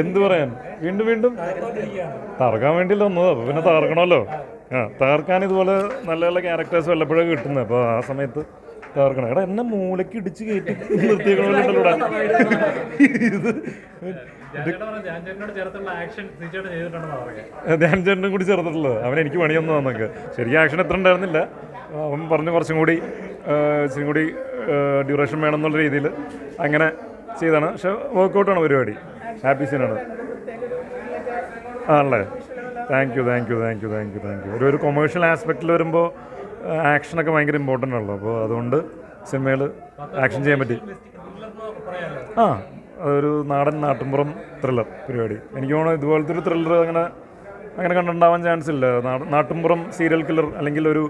എന്ത് പറയാൻ? വീണ്ടും വീണ്ടും? തകർക്കാൻ വേണ്ടിയില്ല ഒന്നും അപ്പോൾ പിന്നെ തകർക്കണമല്ലോ. ആ തകർക്കാൻ ഇതുപോലെ നല്ല നല്ല ക്യാരക്ടേഴ്സ് വല്ലപ്പോഴും കിട്ടുന്നത്. അപ്പോൾ ആ സമയത്ത് തകർക്കണം. എടാ എന്നെ മൂലയ്ക്ക് ഇടിച്ച് കയറ്റി നിർത്തിയേക്കണമല്ലോ ഇവിടെ ഇത് കൂടി ചേർത്തിട്ടുള്ളത്. അവൻ എനിക്ക് പണിയൊന്നും നമുക്ക് ശരിക്കും ആക്ഷൻ എത്ര ഉണ്ടായിരുന്നില്ല. അവൻ പറഞ്ഞു കുറച്ചും കൂടി ഇച്ചിരി കൂടി ഡ്യൂറേഷൻ വേണം എന്നുള്ള രീതിയിൽ അങ്ങനെ ചെയ്താണ് പക്ഷെ വർക്കൗട്ടാണ് പരിപാടി. ഹാപ്പി സീനാണ്. ആണല്ലേ? Thank you thank you thank you thank you thank you ഒരു ഒരു കൊമേഴ്ഷ്യൽ ആസ്പെക്റ്റിൽ വരുമ്പോൾ ആക്ഷനൊക്കെ ഭയങ്കര ഇമ്പോർട്ടന്റ് ആണല്ലോ. അപ്പോൾ അതുകൊണ്ട് സിനിമയിൽ ആക്ഷൻ ചെയ്യാൻ പറ്റി. ആ അതൊരു നാടൻ നാട്ടുമ്പുറം ത്രില്ലർ പരിപാടി. എനിക്ക് തോന്നുന്നു ഇതുപോലത്തെ ഒരു ത്രില്ലർ അങ്ങനെ അങ്ങനെ കണ്ടുണ്ടാവാൻ ചാൻസ് ഇല്ല. നാട് നാട്ടുമ്പുറം സീരിയൽ കില്ലർ അല്ലെങ്കിൽ ഒരു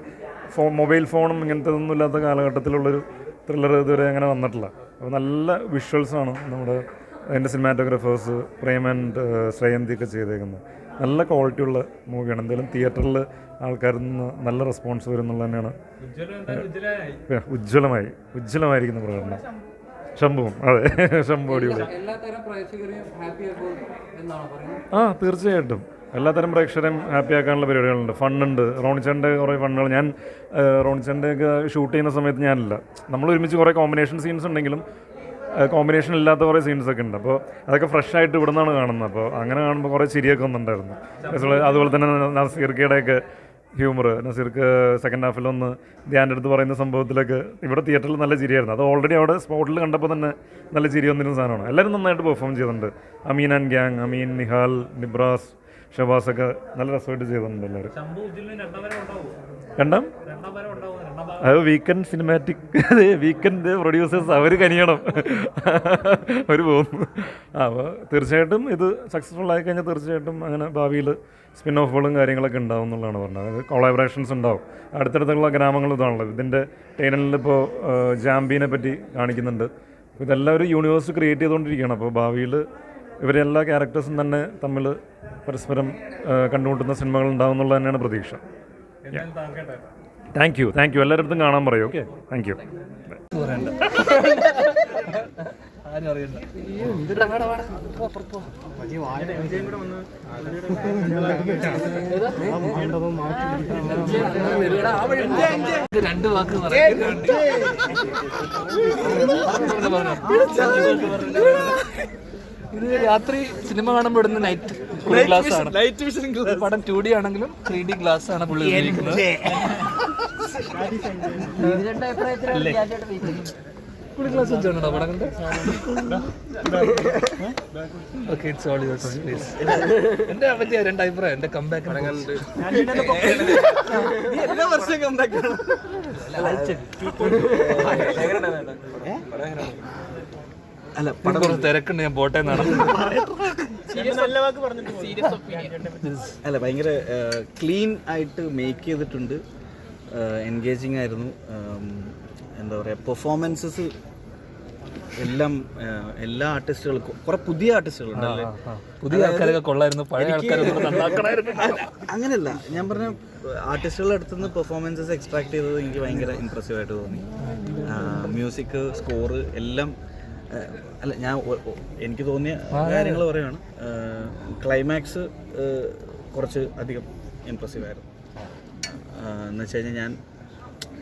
ഫോ മൊബൈൽ ഫോണും ഇങ്ങനത്തെ ഒന്നും ഇല്ലാത്ത കാലഘട്ടത്തിലുള്ളൊരു ത്രില്ലർ ഇതുവരെ അങ്ങനെ വന്നിട്ടില്ല. അപ്പോൾ നല്ല വിഷ്വൽസാണ് നമ്മുടെ അതിന്റെ സിനിമാറ്റോഗ്രാഫേഴ്സ് പ്രേം ആൻഡ് ശ്രേയന്തി ഒക്കെ ചെയ്തേക്കുന്നത് നല്ല ക്വാളിറ്റി ഉള്ള മൂവിയാണ്. എന്തായാലും തിയേറ്ററിൽ ആൾക്കാരിൽ നിന്ന് നല്ല റെസ്പോൺസ് വരും എന്നുള്ളത് തന്നെയാണ്. ഉജ്ജ്വലമായി. ഉജ്ജ്വലമായിരിക്കുന്ന പ്രകടനം. ശംഭുവും. അതെ. ശംഭു അടിപൊളി. എല്ലാ തരം പ്രേക്ഷകരെയും ഹാപ്പി ആക്കും എന്നാണ് പറയുന്നത്? ആ തീർച്ചയായിട്ടും. എല്ലാത്തരം പ്രേക്ഷകരെയും ഹാപ്പി ആക്കാനുള്ള പരിപാടികളുണ്ട്. ഫണ്ണുണ്ട്. റോണിച്ചന്റെ കുറേ ഫണ്ണുകൾ. ഞാൻ റോണിച്ചന്റെ ഒക്കെ ഷൂട്ട് ചെയ്യുന്ന സമയത്ത് ഞാനില്ല. നമ്മൾ ഒരുമിച്ച് കുറേ കോമ്പിനേഷൻ സീൻസ് ഉണ്ടെങ്കിലും കോമ്പിനേഷൻ ഇല്ലാത്ത കുറേ സീൻസ് ഒക്കെ ഉണ്ട്. അപ്പോൾ അതൊക്കെ ഫ്രഷ് ആയിട്ട് ഇവിടെ നിന്നാണ് കാണുന്നത്. അപ്പോൾ അങ്ങനെ കാണുമ്പോൾ കുറേ ചിരിയൊക്കെ വന്നിട്ടുണ്ടായിരുന്നു. അതുപോലെ- അതുപോലെ തന്നെ നസീർക്കയുടെയൊക്കെ ഹ്യൂമർ നസീർക്ക് സെക്കൻഡ് ഹാഫിൽ ഒന്ന് ധ്യാന്റെ അടുത്ത് പറയുന്ന സംഭവത്തിലൊക്കെ ഇവിടെ തിയേറ്ററിൽ നല്ല ചിരിയായിരുന്നു. അത് ഓൾറെഡി അവിടെ സ്പോട്ടിൽ കണ്ടപ്പോൾ തന്നെ നല്ല ചിരി വന്നിരുന്ന സാധനമാണ്. എല്ലാവരും നന്നായിട്ട് പെർഫോം ചെയ്തിട്ടുണ്ട്. അമീൻ ആൻഡ് ഗ്യാങ് അമീൻ നിഹാൽ നിബ്രാസ് ഷബാസ് ഒക്കെ നല്ല രസമായിട്ട് ചെയ്തിട്ടുണ്ട് എല്ലാവരും. രണ്ടാം അത് വീക്കെൻഡ് സിനിമാറ്റിക് അതെ വീക്കെൻഡ് പ്രൊഡ്യൂസേഴ്സ് അവർ കനിയണം. അവർ പോകുന്നു അപ്പോൾ തീർച്ചയായിട്ടും ഇത് സക്സസ്ഫുൾ ആയി കഴിഞ്ഞാൽ തീർച്ചയായിട്ടും അങ്ങനെ ഭാവിയിൽ സ്പിൻ ഓഫുകളും കാര്യങ്ങളൊക്കെ ഉണ്ടാവും എന്നുള്ളതാണ് പറഞ്ഞത്. അതായത് കൊളാബറേഷൻസ് ഉണ്ടാവും. അടുത്തടുത്തുള്ള ഗ്രാമങ്ങൾ ഇതാണല്ലോ. ഇതിന്റെ ടൈനലിൽ ഇപ്പോൾ ജാംബീനെ പറ്റി കാണിക്കുന്നുണ്ട്. ഇതെല്ലാം ഒരു യൂണിവേഴ്സ് ക്രിയേറ്റ് ചെയ്തുകൊണ്ടിരിക്കുകയാണ്. അപ്പോൾ ഭാവിയിൽ ഇവരെ എല്ലാ ക്യാരക്ടേഴ്സും തന്നെ തമ്മിൽ പരസ്പരം കണ്ടുമുട്ടുന്ന സിനിമകൾ ഉണ്ടാവും എന്നുള്ളത് തന്നെയാണ് പ്രതീക്ഷ താങ്ക് യു താങ്ക് യു എല്ലാവരുടെ അടുത്തും കാണാൻ പറയൂ. ഓക്കെ താങ്ക് യു ആരും രണ്ട് വാക്ക് രാത്രി സിനിമ കാണുമ്പോൾ ഇടുന്ന നൈറ്റ് ഗ്ലാസ് ആണ്. ലൈറ്റ് വിഷൻ പടം ടു ഡി ആണെങ്കിലും ത്രീ ഡി ഗ്ലാസ് ആണ് പുള്ളി ഉപയോഗിക്കുന്നത്. കൂടി ഗ്ലാസ് വെച്ചാണോ പടം കണ്ട്? Okay it's all yours please എന്റെ പറ്റിയ രണ്ട് അഭിപ്രായം എന്റെ എല്ലാ വർഷവും കംബാക്ക് അല്ല കുറച്ച് തിരക്കുണ്ട് ഞാൻ പോട്ടെ എന്നാണ്. അല്ല ഭയങ്കര ക്ലീൻ ആയിട്ട് മേക്ക് ചെയ്തിട്ടുണ്ട്. എൻഗേജിങ് ആയിരുന്നു. എന്താ പറയുക പെർഫോമൻസസ് എല്ലാം എല്ലാ ആർട്ടിസ്റ്റുകൾക്കും കുറെ പുതിയ ആർട്ടിസ്റ്റുകളുണ്ടല്ലേ പുതിയ ആൾക്കാരൊക്കെ കൊള്ളായിരുന്നു. പഴയ അങ്ങനെയല്ല ഞാൻ പറഞ്ഞ ആർട്ടിസ്റ്റുകളുടെ അടുത്ത് നിന്ന് പെർഫോമൻസസ് എക്സ്ട്രാക്ട് ചെയ്തത് എനിക്ക് ഭയങ്കര ഇമ്പ്രസീവ് ആയിട്ട് തോന്നി. മ്യൂസിക് സ്കോറ് എല്ലാം അല്ല ഞാൻ എനിക്ക് തോന്നിയ കാര്യങ്ങൾ പറയുകയാണ് ക്ലൈമാക്സ് കുറച്ച് അധികം ഇമ്പ്രസീവ് ആയിരുന്നു. എന്ന് വെച്ച് കഴിഞ്ഞാൽ ഞാൻ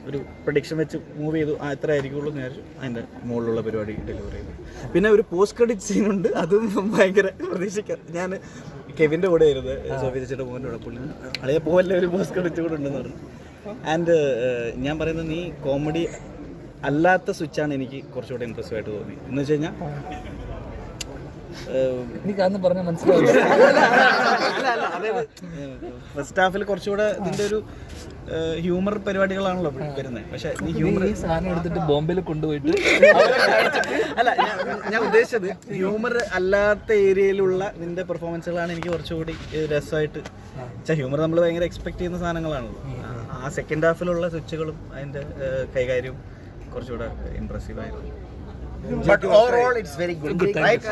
ഒരു പ്രഡിക്ഷൻ വെച്ച് മൂവ് ചെയ്തു. ആ എത്ര ആയിരിക്കുള്ളൂ എന്ന് വിചാരിച്ചു. അതിന്റെ മുകളിലുള്ള പരിപാടി ഡെലിവറി ചെയ്തു. പിന്നെ ഒരു പോസ്റ്റ് ക്രെഡിറ്റ് സീനുണ്ട് അതും ഭയങ്കര പ്രതീക്ഷിക്കാം. ഞാൻ കെവിന്റെ കൂടെ ആയിരുന്നു. സോഫി ചേച്ചിയുടെ മോന്റെ കൂടെ പുള്ളി. അളിയ പോകല്ലേ ഒരു പോസ്റ്റ് ക്രെഡിറ്റ് കൂടെ ഉണ്ടെന്ന് പറഞ്ഞു. ആൻഡ് ഞാൻ പറയുന്നത് നീ കോമഡി അല്ലാത്ത സ്വിച്ചാണ് എനിക്ക് കുറച്ചുകൂടെ ഇൻട്രസ്റ്റ് ആയിട്ട് തോന്നി. എന്ന് വെച്ച് കഴിഞ്ഞാൽ മനസ്സിലാവില്ല. ഫസ്റ്റ് ഹാഫിൽ കുറച്ചുകൂടെ ഇതിന്റെ ഒരു ഹ്യൂമർ പരിപാടികളാണല്ലോ വരുന്നത് പക്ഷെ ഈ ഹ്യൂമർ ഈ സാധനം എടുത്തിട്ട് ബോംബെയിൽ കൊണ്ടുപോയിട്ട് അല്ല ഞാൻ- ഉദ്ദേശിച്ചത് ഹ്യൂമർ അല്ലാത്ത ഏരിയയിലുള്ള നിന്റെ പെർഫോമൻസുകളാണ് എനിക്ക് കുറച്ചുകൂടി രസമായിട്ട് ഹ്യൂമർ നമ്മൾ ഭയങ്കര എക്സ്പെക്ട് ചെയ്യുന്ന സാധനങ്ങളാണല്ലോ. ആ സെക്കൻഡ് ഹാഫിലുള്ള സ്വിച്ചുകളും അതിന്റെ കൈകാര്യവും കുറച്ചുകൂടെ ഇമ്പ്രസീവ് ആയിരുന്നു But overall, it's very good. Right?